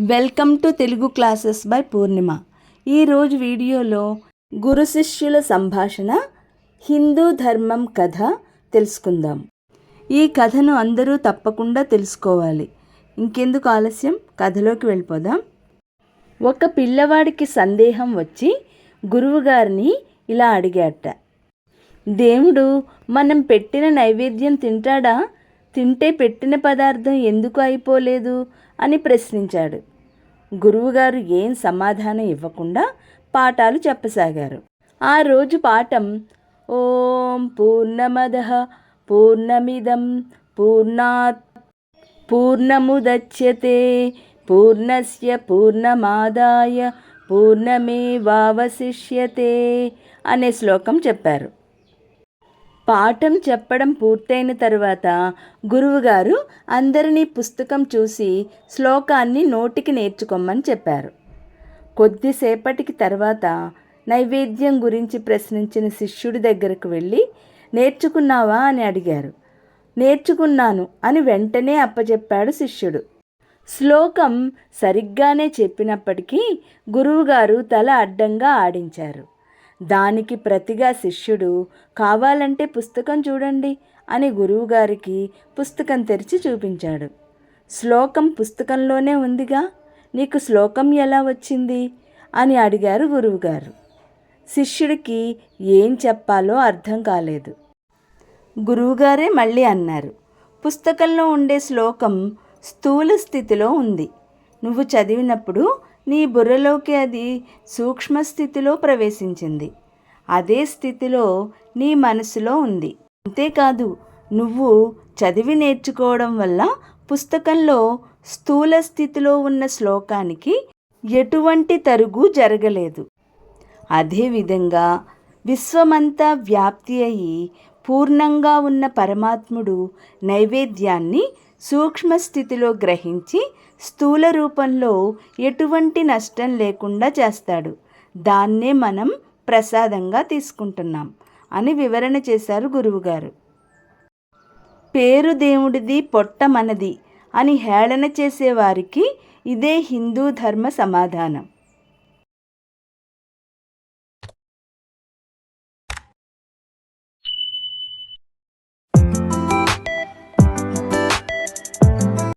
Welcome to Telugu classes by Purnima. ఈరోజు వీడియోలో గురు శిష్యుల సంభాషణ హిందూ ధర్మం కథ తెలుసుకుందాం. ఈ కథను అందరూ తప్పకుండా తెలుసుకోవాలి. ఇంకెందుకు ఆలస్యం? కథలోకి వెళ్ళిపోదాం. ఒక పిల్లవాడికి సందేహం వచ్చి గురువుగారిని ఇలా అడిగాట దేవుడు మనం పెట్టిన నైవేద్యం తింటాడా? తింటే పెట్టిన పదార్థం ఎందుకు అయిపోలేదు? అని ప్రశ్నించాడు. గురువుగారు ఏం సమాధానం ఇవ్వకుండా పాఠాలు చెప్పసాగారు. ఆ రోజు పాఠం ఓం పూర్ణమద పూర్ణమిదం పూర్ణాత్ పూర్ణముదచ్యతే పూర్ణస్య పూర్ణమాదాయ పూర్ణమేవావశిష్యతే అనే శ్లోకం చెప్పారు. పాఠం చెప్పడం పూర్తయిన తరువాత గురువుగారు అందరినీ పుస్తకం చూసి శ్లోకాన్ని నోటికి నేర్చుకోమని చెప్పారు. కొద్దిసేపటికి తర్వాత నైవేద్యం గురించి ప్రశ్నించిన శిష్యుడి దగ్గరకు వెళ్ళి నేర్చుకున్నావా? అని అడిగారు. నేర్చుకున్నాను అని వెంటనే అప్పచెప్పాడు శిష్యుడు. శ్లోకం సరిగ్గానే చెప్పినప్పటికీ గురువుగారు తల అడ్డంగా ఆడించారు. దానికి ప్రతిగా శిష్యుడు కావాలంటే పుస్తకం చూడండి అని గురువుగారికి పుస్తకం తెరిచి చూపించాడు. శ్లోకం పుస్తకంలోనే ఉందిగా నీకు శ్లోకం ఎలా వచ్చింది? అని అడిగారు గురువుగారు. శిష్యుడికి ఏం చెప్పాలో అర్థం కాలేదు. గురువుగారే మళ్ళీ అన్నారు పుస్తకంలో ఉండే శ్లోకం స్థూల స్థితిలో ఉంది. నువ్వు చదివినప్పుడు నీ బుర్రలోకి అది సూక్ష్మ స్థితిలో ప్రవేశించింది. అదే స్థితిలో నీ మనసులో ఉంది. అంతేకాదు నువ్వు చదివి నేర్చుకోవడం వల్ల పుస్తకంలో స్థూల స్థితిలో ఉన్న శ్లోకానికి ఎటువంటి తరుగు జరగలేదు. అదేవిధంగా విశ్వమంతా వ్యాప్తి అయి పూర్ణంగా ఉన్న పరమాత్ముడు నైవేద్యాన్ని సూక్ష్మ స్థితిలో గ్రహించి స్థూల రూపంలో ఎటువంటి నష్టం లేకుండా చేస్తాడు. దాన్నే మనం ప్రసాదంగా తీసుకుంటున్నాం అని వివరణ చేశారు గురువుగారు. పేరు దేవుడిది పొట్ట మనది అని హేళన చేసేవారికి ఇదే హిందూ ధర్మ సమాధానం.